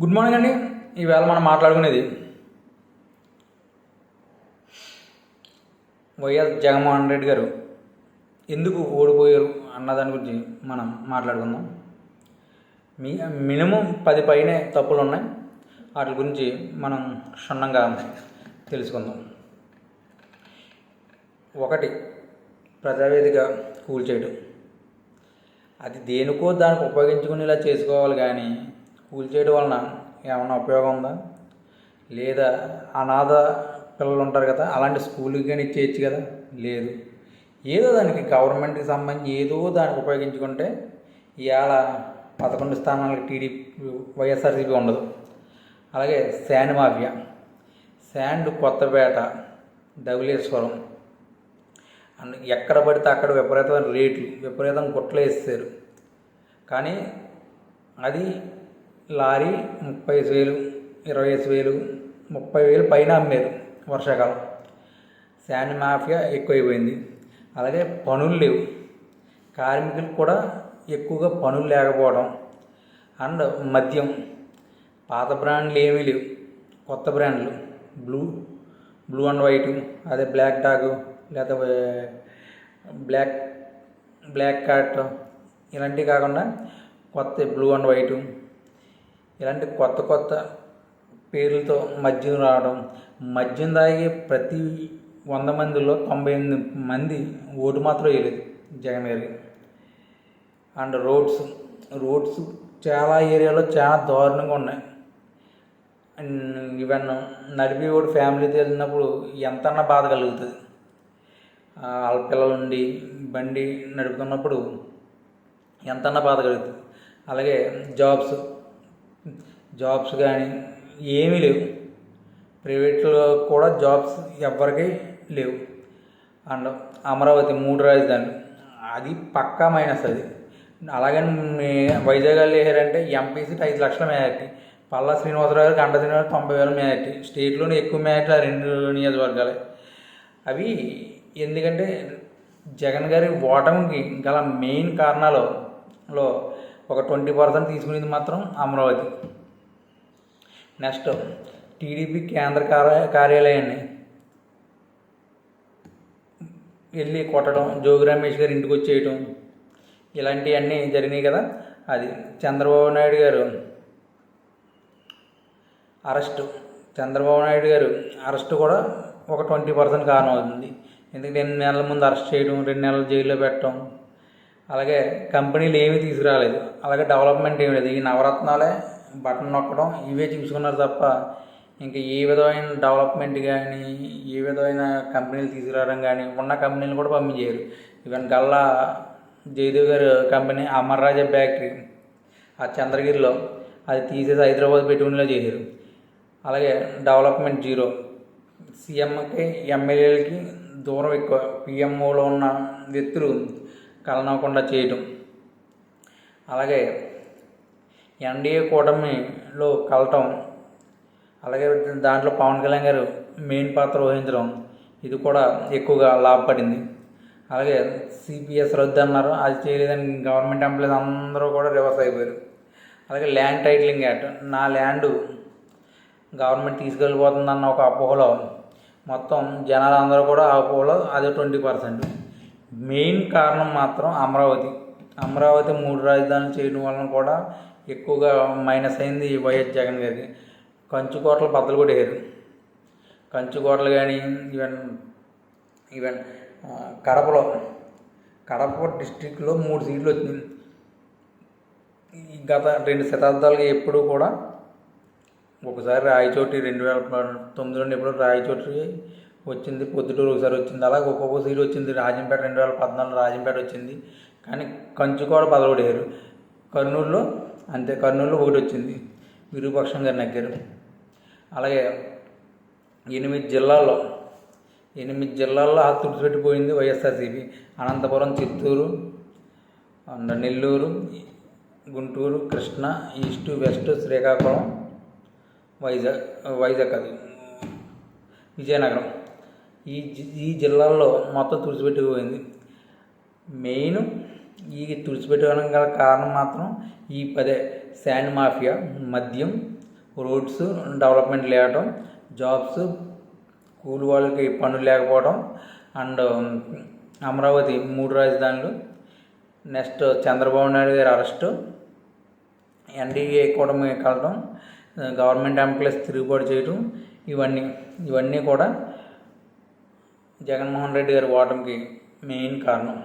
Good morning అండి. ఈవేళ మనం మాట్లాడుకునేది వైఎస్ జగన్మోహన్ రెడ్డి గారు ఎందుకు ఓడిపోయారు అన్న దాని గురించి మనం మాట్లాడుకుందాం. మీ మినిమం పది పైనే తప్పులు ఉన్నాయి. వాటి గురించి మనం క్షుణ్ణంగా తెలుసుకుందాం. ఒకటి ప్రజావేదిక కూల్చేయడం అది దేనికో దానికి ఉపయోగించుకునేలా చేసుకోవాలి కానీ కూల్చేయడం వలన ఏమైనా ఉపయోగం ఉందా? లేదా అనాథ పిల్లలు ఉంటారు కదా అలాంటి స్కూల్కి కానీ ఇచ్చేయచ్చు కదా? లేదు. ఏదో దానికి గవర్నమెంట్కి సంబంధించి ఏదో దానికి ఉపయోగించుకుంటే ఇవాళ పదకొండు స్థానాలకు టీడీపీ వైఎస్ఆర్సీపీ ఉండదు. అలాగే sand mafia. Sand Kothapeta Dhavaleswaram. And ఎక్కడ పడితే అక్కడ విపరీతమైన రేట్లు విపరీతం గుట్టలు వేస్తారు కానీ అది లారీ ముప్పై ఐదు వేలు ఇరవై ఐదు వేలు ముప్పై వేలు పైన అమ్మారు వర్షాకాలం. శాండ్ మాఫియా ఎక్కువైపోయింది. అలాగే పనులు లేవు. కార్మికులు కూడా ఎక్కువగా పనులు లేకపోవడం అండ్ మద్యం. పాత బ్రాండ్లు ఏమీ లేవు. కొత్త బ్రాండ్లు. బ్లూ బ్లూ అండ్ వైట్ అదే బ్లాక్ డాగ్ లేకపోతే బ్లాక్ బ్లాక్ కార్ట్ ఇలాంటివి కాకుండా కొత్త బ్లూ అండ్ వైటు ఇలాంటి కొత్త కొత్త పేర్లతో మద్యం రావడం మద్యం తాగే ప్రతి వంద మందిలో తొంభై ఎనిమిది మంది ఓటు మాత్రం వేయలేదు జగన్ గారికి అండ్ రోడ్స్ రోడ్స్ చాలా ఏరియాలో చాలా దారుణంగా ఉన్నాయి. ఇవన్నీ నడిపి కూడా ఫ్యామిలీతో వెళ్ళినప్పుడు ఎంతన్నా బాధ కలుగుతుంది. వాళ్ళ ఉండి బండి నడుపుతున్నప్పుడు ఎంతన్నా బాధ కలుగుతుంది. అలాగే జాబ్స్ జాబ్స్ కానీ ఏమీ లేవు. ప్రైవేట్లో కూడా జాబ్స్ ఎవ్వరికి లేవు. అండ్ అమరావతి మూడు రాజధానులు. అది పక్కా మైనస్ అది. అలాగని వైజాగ్ వాళ్ళు వేసారంటే ఎంపీ సీట్ ఐదు లక్షల మేయార్టీ పల్లా శ్రీనివాసరావు గారు గంట శ్రీనివాస తొంభై వేల మేయార్టీ స్టేట్లోనే ఎక్కువ మేయార్టీ ఆ రెండు నియోజకవర్గాలే. అవి ఎందుకంటే జగన్ గారి ఓటమికి గల మెయిన్ కారణాలు లో ఒక ట్వంటీ పర్సెంట్ తీసుకునేది మాత్రం అమరావతి. నెక్స్ట్ టీడీపీ కేంద్ర కార్య కార్యాలయాన్ని వెళ్ళి కొట్టడం జోగి రమేష్ గారు ఇంటికి వచ్చేయటం ఇలాంటివన్నీ జరిగినాయి కదా. అది చంద్రబాబు నాయుడు గారు అరెస్ట్. చంద్రబాబు నాయుడు గారు అరెస్ట్ కూడా ఒక ట్వంటీ పర్సెంట్ కారణం అవుతుంది. ఎందుకంటే ఎనిమిది నెలల ముందు అరెస్ట్ చేయడం రెండు నెలలు జైల్లో పెట్టడం అలాగే కంపెనీలు ఏమీ తీసుకురాలేదు. అలాగే డెవలప్మెంట్ ఏమి లేదు. ఈ నవరత్నాలే బటన్ నొక్కడం ఇవే చూసుకున్నారు తప్ప ఇంకా ఏ విధమైన డెవలప్మెంట్ కానీ ఏ విధమైన కంపెనీలు తీసుకురావడం కానీ ఉన్న కంపెనీలు కూడా పంపించారు ఈవెన్ గల్లా జయదేవ్ గారు కంపెనీ అమర్రాజ బ్యాటరీ ఆ చంద్రగిరిలో అది తీసేసి హైదరాబాద్ పెట్టుకునేలా చేశారు. అలాగే డెవలప్మెంట్ జీరో. సీఎంకి ఎమ్మెల్యేలకి దూరం ఎక్కువ. పిఎంఓలో ఉన్న వ్యక్తులు కలనవ్వకుండా చేయటం. అలాగే ఎన్డీఏ కూటమిలో కలటం అలాగే దాంట్లో పవన్ కళ్యాణ్ గారు మెయిన్ పాత్ర వహించడం ఇది కూడా ఎక్కువగా లాభపడింది. అలాగే సిపిఎస్ రద్దు అన్నారు అది చేయలేదని గవర్నమెంట్ ఎంప్లాయీస్ అందరూ కూడా రివర్స్ అయిపోయారు. అలాగే ల్యాండ్ టైటిలింగ్ యాక్ట్ నా ల్యాండ్ గవర్నమెంట్ తీసుకెళ్ళిపోతుందన్న ఒక అపోహలో మొత్తం జనాలు అందరూ కూడా ఆ అపోహలో అదే ట్వంటీ పర్సెంట్. మెయిన్ కారణం మాత్రం అమరావతి. అమరావతి మూడు రాజధానులు చేయడం వలన కూడా ఎక్కువగా మైనస్ అయింది వైఎస్ జగన్ గారికి కంచుకోటలు బద్దలు కూడా వేయరు కంచుకోటలు కానీ ఈవెన్ ఈవెన్ కడపలో కడప డిస్టిక్లో మూడు సీట్లు వచ్చింది ఈ గత రెండు శతాబ్దాలుగా ఎప్పుడూ కూడా ఒకసారి రాయచోటి రెండు వేల తొమ్మిదిలో ఎప్పుడు రాయచోటి వచ్చింది పొద్దుటూరు ఒకసారి వచ్చింది. అలాగే ఒక్కొక్క సీట్ వచ్చింది రాజంపేట రెండు వేల పద్నాలుగు రాజంపేట వచ్చింది. కానీ కంచుకోడ పదవడేరు కర్నూలులో అంతే కర్నూలులో ఒకటి వచ్చింది. విరూపక్షం గారు నగ్గారు. అలాగే ఎనిమిది జిల్లాల్లో ఎనిమిది జిల్లాల్లో ఆ తుడిచిపెట్టిపోయింది YSRCP. Anantapuram Chittoor Nellore Guntur Krishna east west Srikakulam Vizag Vizag అది. విజయనగరం. ఈ జి- ఈ జిల్లాల్లో మొత్తం తుడిచిపెట్టిపోయింది. మెయిన్ ఈ తుడిచిపెట్టుకోవడం గల కారణం మాత్రం ఈ పదే శాండ్ మాఫియా మద్యం రోడ్స్ డెవలప్మెంట్ లేవటం జాబ్స్ కూలి వాళ్ళకి పనులు లేకపోవడం అండ్ అమరావతి మూడు రాజధానులు నెక్స్ట్ చంద్రబాబు నాయుడు గారి అరెస్టు ఎన్డీఏ కూటమి కలడం గవర్నమెంట్ ఎంప్లాయీస్ తిరుగుబాటు చేయడం ఇవన్నీ ఇవన్నీ కూడా జగన్మోహన్ రెడ్డి గారి ఓటమికి మెయిన్ కారణం.